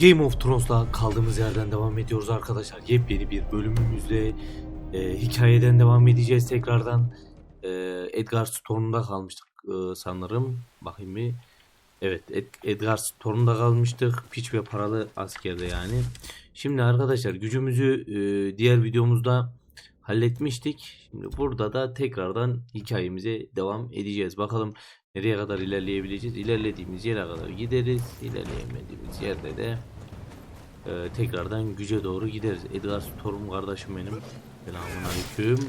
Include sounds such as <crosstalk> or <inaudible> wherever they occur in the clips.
Game of Thrones'la kaldığımız yerden devam ediyoruz arkadaşlar. Yepyeni bir bölümümüzle e, hikayeden devam edeceğiz tekrardan. E, Edgar Storm'da kalmıştık e, sanırım. Bakayım bir. Evet Ed- Edgar Storm'da kalmıştık. Piç ve paralı askerde yani. Şimdi arkadaşlar gücümüzü e, diğer videomuzda halletmiştik. Şimdi burada da tekrardan hikayemize devam edeceğiz. Bakalım nereye kadar ilerleyebileceğiz. İlerlediğimiz yere kadar gideriz. İlerleyemediğimiz yerde de e, tekrardan güce doğru gideriz. Edgar Storm kardeşim benim. Selamun aleyküm.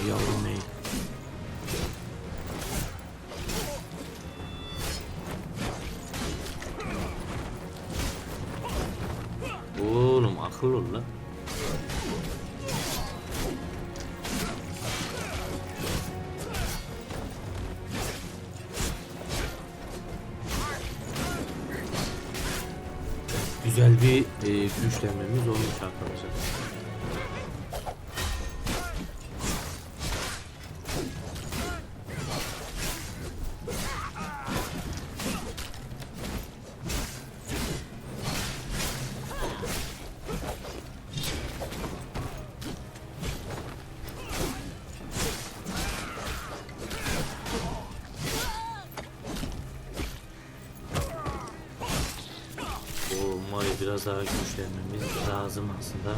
Ey yavrum ey. Oğlum akıl ol lan. Güzel bir e, güçlenmemiz olmuş arkadaşlar. Biraz daha güçlenmemiz lazım aslında.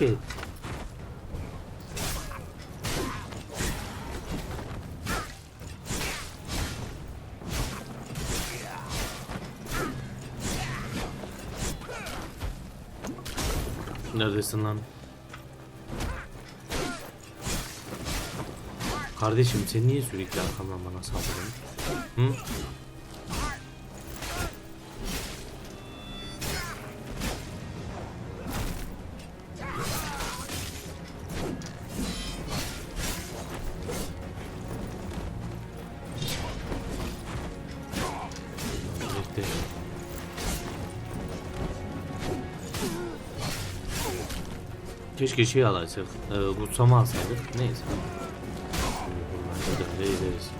Şey. Neredesin lan? Kardeşim sen niye sürekli arkamdan bana saldırıyorsun? Hı? Keşke şey alaysak, e, kutsama alsaydık. Neyse. Buradan da ederiz.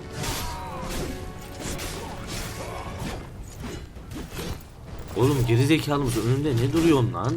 Oğlum gerizekalı mısın? Önümde ne duruyorsun lan?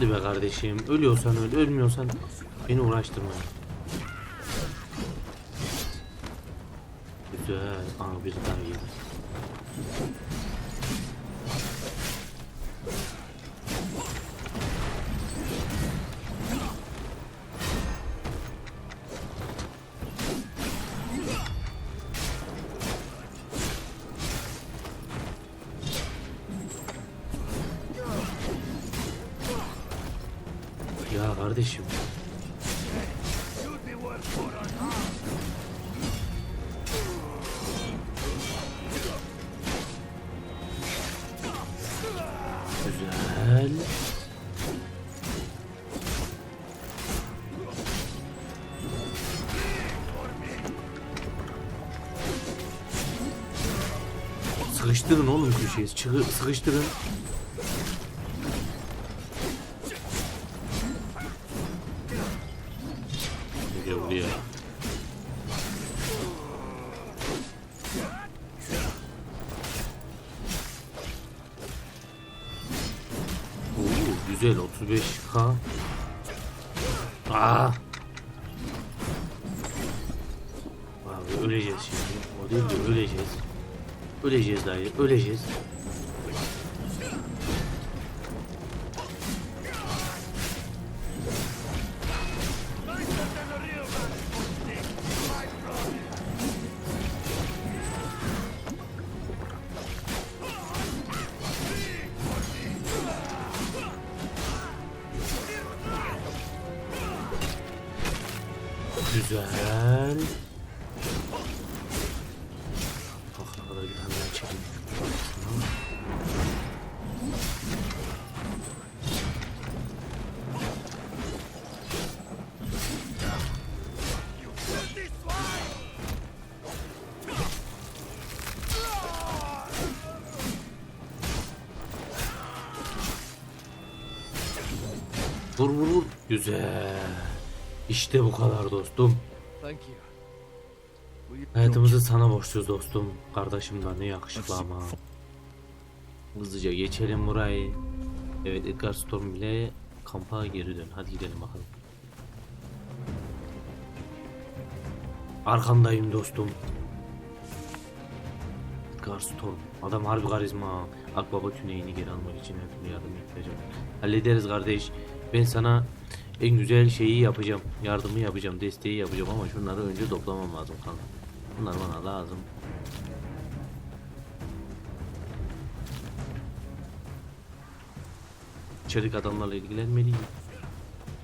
Hadi be kardeşim. Ölüyorsan öl, ölmüyorsan beni uğraştırma. Güzel. Aa bir daha geldi. Sıkıştırın oğlum köşeye. Çıkı, sıkıştırın. Öleceğiz Vur vur vur. Güzel. İşte bu kadar dostum. Hayatımızı sana borçluyuz dostum. Kardeşim de ne yakışıklı ama. Hızlıca geçelim burayı. Evet Edgar Storm ile kampa geri dön. Hadi gidelim bakalım. Arkandayım dostum. Edgar Storm. Adam harbi karizma. Akbaba tüneyini geri almak için her türlü yardım yapacağım. Hallederiz kardeş. Ben sana en güzel şeyi yapacağım. Yardımı yapacağım. Desteği yapacağım ama şunları önce toplamam lazım kanka. Bunlar bana lazım. İçerik adamlarla ilgilenmeliyim.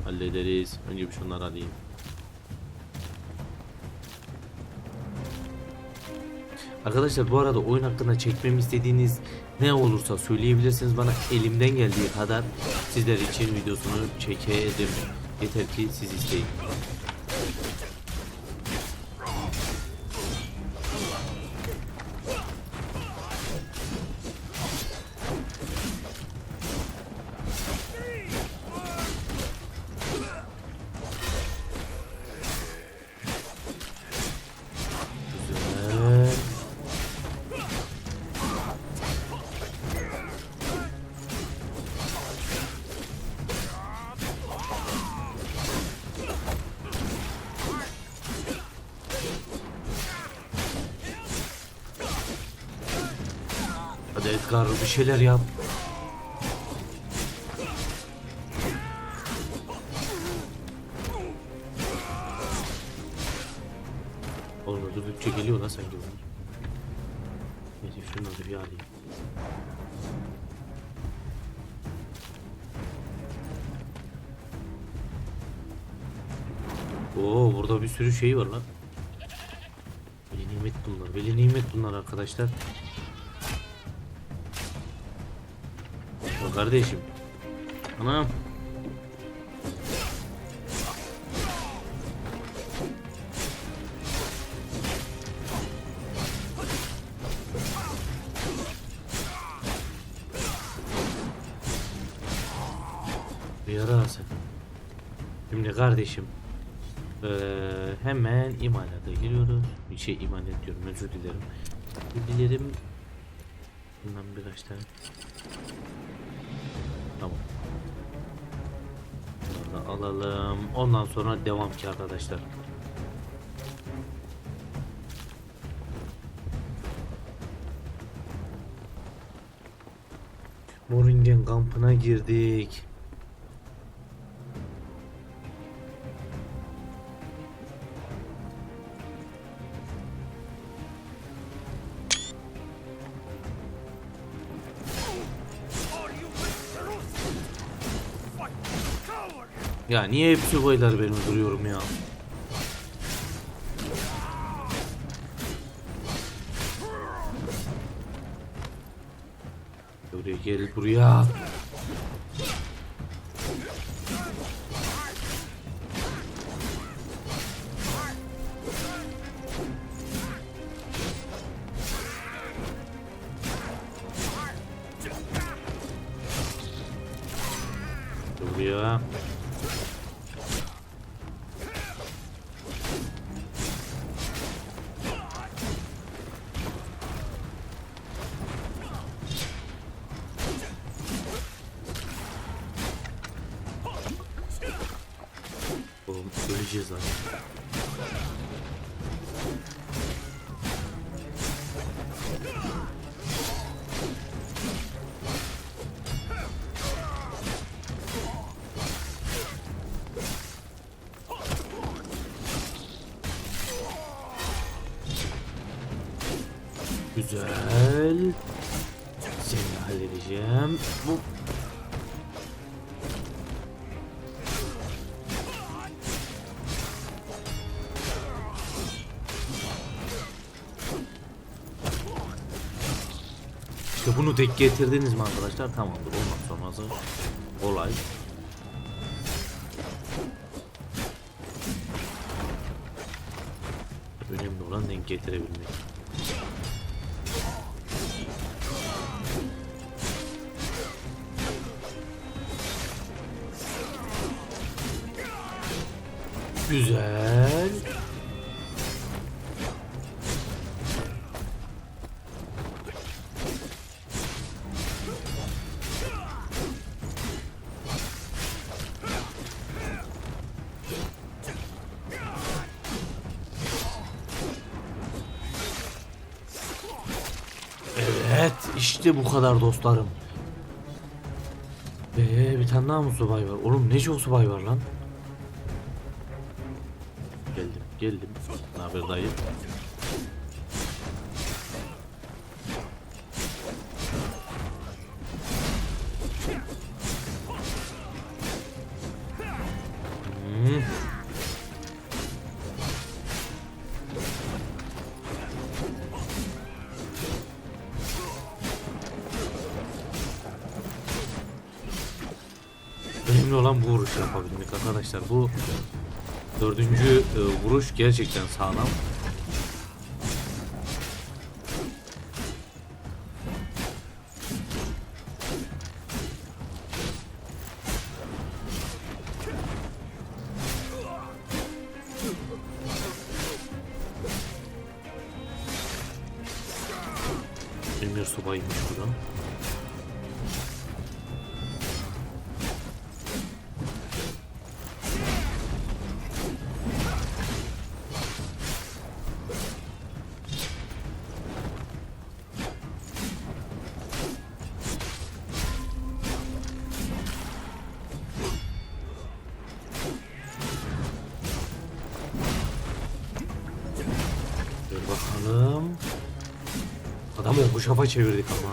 Hallederiz. Önce bir şunları alayım. Arkadaşlar bu arada oyun hakkında çekmemi istediğiniz ne olursa söyleyebilirsiniz bana elimden geldiği kadar sizler için videosunu çekerim. Yeter ki siz isteyin. Edgar bir şeyler yap. Oğlum öldürdükçe geliyor lan sanki bunlar. Neyse şunu da bir alayım. Oo burada bir sürü şey var lan. Veli nimet bunlar. Veli nimet bunlar arkadaşlar. Kardeşim. Anam. Bir yara sen. Şimdi kardeşim. Eee hemen imalata giriyoruz. Bir şey imalat diyorum özür dilerim. Dilerim. Bundan birkaç tane. Tamam. Da alalım. Ondan sonra devam ki arkadaşlar. Moringen kampına girdik. Ya niye hepsi boylar benim duruyorum ya? Buraya gel buraya. Güzel. Seni halledeceğim. Bu İşte bunu tek getirdiniz mi arkadaşlar? Tamamdır. Ondan sonrası olay. Önemli olan denk getirebilmek. Güzel. Evet, işte bu kadar dostlarım. Ee, bir tane daha mı subay var? Oğlum ne çok subay var lan? Geldim. Ne haber dayı? Hmm. Önemli olan bu vuruş yapabilmek arkadaşlar. Bu dördüncü e, vuruş gerçekten sağlam. Emir subayıymış buradan. Bakalım. Adamı hoşafa çevirdik ama.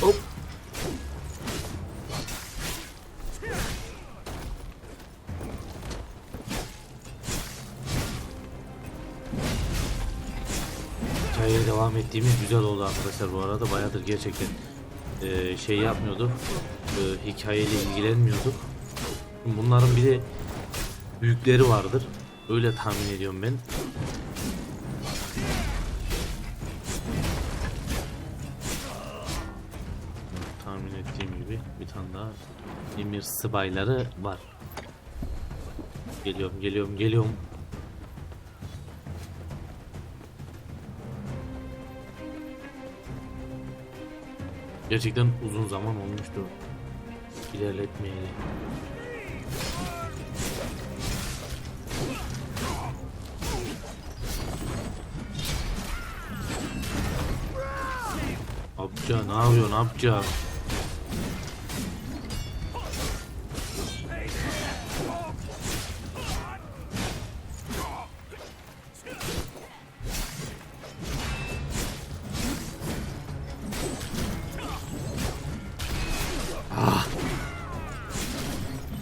Hop. Hikayeye devam ettiğimiz güzel oldu arkadaşlar bu arada bayağıdır gerçekten eee, şey yapmıyorduk eee, hikayeyle ilgilenmiyorduk bunların bir de büyükleri vardır öyle tahmin ediyorum ben emir sıbayları var. Geliyorum, geliyorum, geliyorum. Gerçekten uzun zaman olmuştu ilerletmeyeli. Abca ne yapıyorsun abca?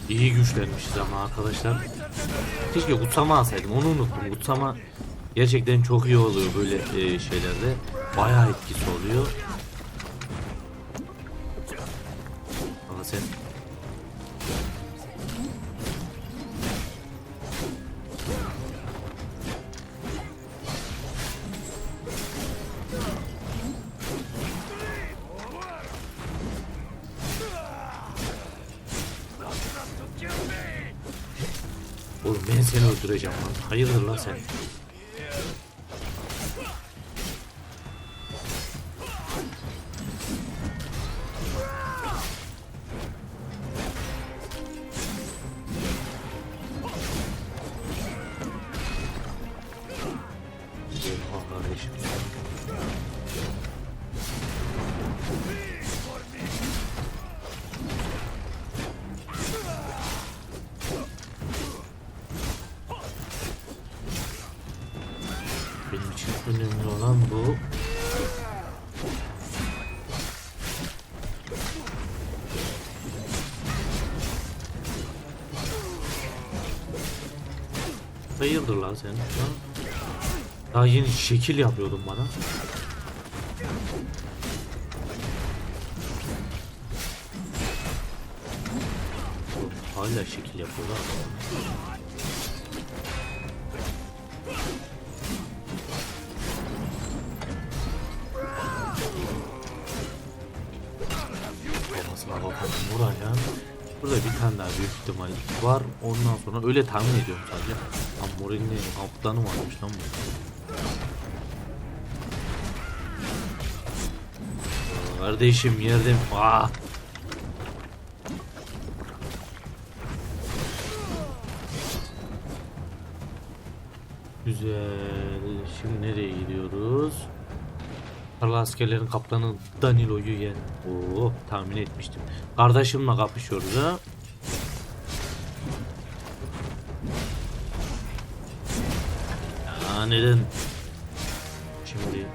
İyi güçlenmişiz ama arkadaşlar. Keşke kutsama alsaydım onu unuttum. Kutsama gerçekten çok iyi oluyor böyle e, şeylerde. Bayağı etkisi oluyor. Hayırdır lan sen? Hayırdır lan sen? Ha? Daha yeni şekil yapıyordun bana. Hala şekil yapıyorlar. Burada bir tane daha büyük ihtimal var. Ondan sonra öyle tahmin ediyorum sadece. Morin'in kaptanı varmış lan bu. Kardeşim yerde ah Güzel. Şimdi nereye gidiyoruz? Karlı askerlerin kaptanı Danilo'yu yen. Oo, tahmin etmiştim. Kardeşimle kapışıyoruz ha. Neden? Şimdi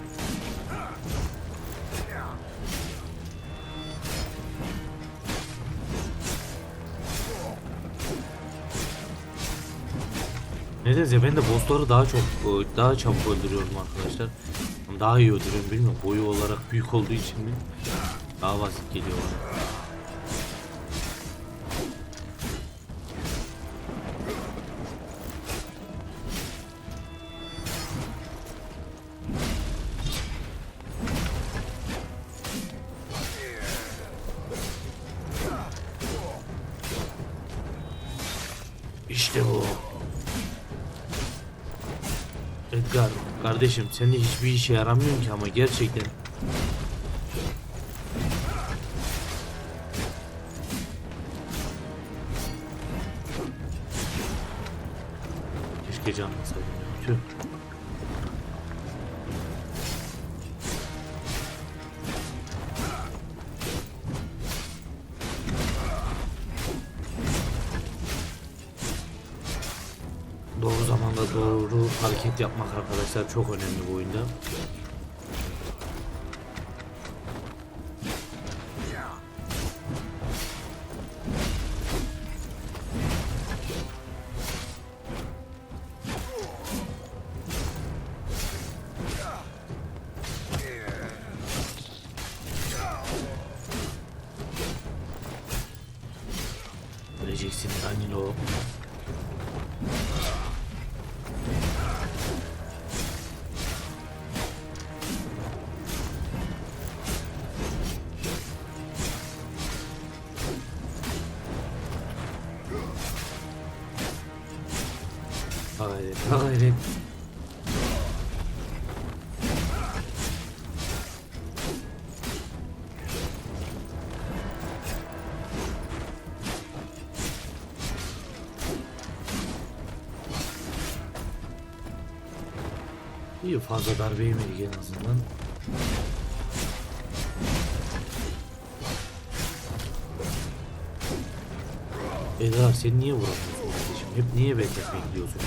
Nedense ben de bossları daha çok e, daha çabuk öldürüyorum arkadaşlar. Daha iyi öldürüyorum bilmiyorum. Boyu olarak büyük olduğu için mi? Daha basit geliyor bana. Edgar kardeşim sen de hiçbir işe yaramıyorsun ki ama gerçekten. Doğru zamanda doğru hareket yapmak arkadaşlar çok önemli bu oyunda. Hayret. İyi fazla darbe yemedik en azından. Edar sen niye vuramıyorsun kardeşim? Hep niye beklet bekliyorsun?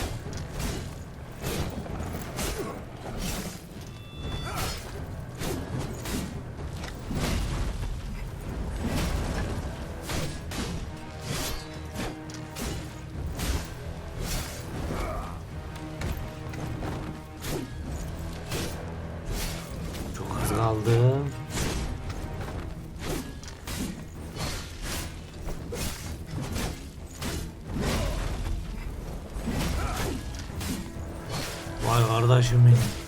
Kaldı. Vay kardeşim benim.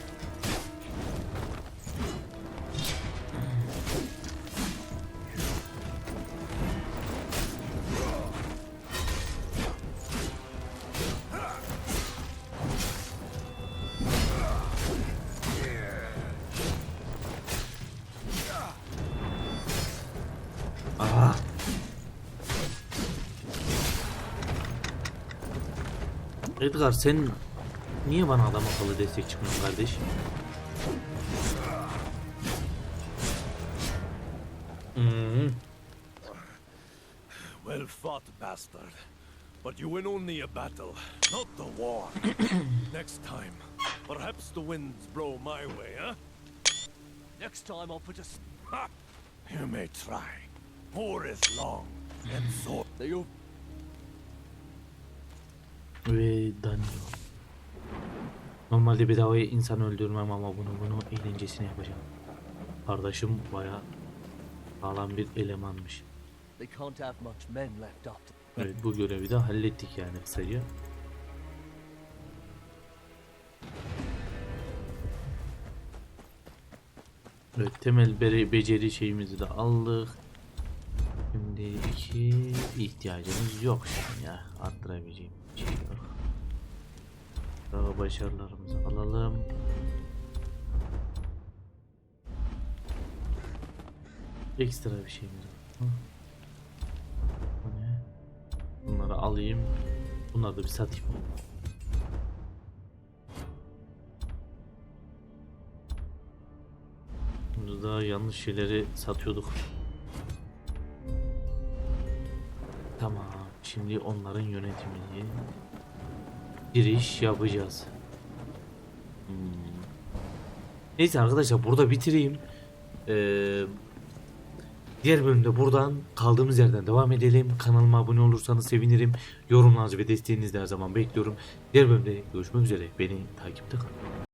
Edgar sen niye bana adam akıllı destek çıkmıyorsun kardeş? Hmm. Well fought, bastard. But you win only a battle, not the war. <clears throat> Next time, perhaps the winds blow my way, huh? Next time I'll put a... Ha! You may try. War is long, and <sighs> so... You Ve Danilo. Normalde bedavaya insan öldürmem ama bunu bunu eğlencesine yapacağım. Kardeşim baya sağlam bir elemanmış. Evet bu görevi de hallettik yani kısaca. Evet temel beceri şeyimizi de aldık. Şimdi iki ihtiyacımız yok şu an ya. Arttırabileceğim şey. Daha başarılarımızı alalım. Ekstra bir var. mı? Bu ne? Bunları alayım. Bunları da bir satayım. Burada yanlış şeyleri satıyorduk. Tamam. Şimdi onların yönetimini giriş yapacağız. Hmm. Neyse arkadaşlar burada bitireyim. Ee, Diğer bölümde buradan kaldığımız yerden devam edelim. Kanalıma abone olursanız sevinirim. Yorumlarınızı ve desteğinizi de her zaman bekliyorum. Diğer bölümde görüşmek üzere. Beni takipte kalın.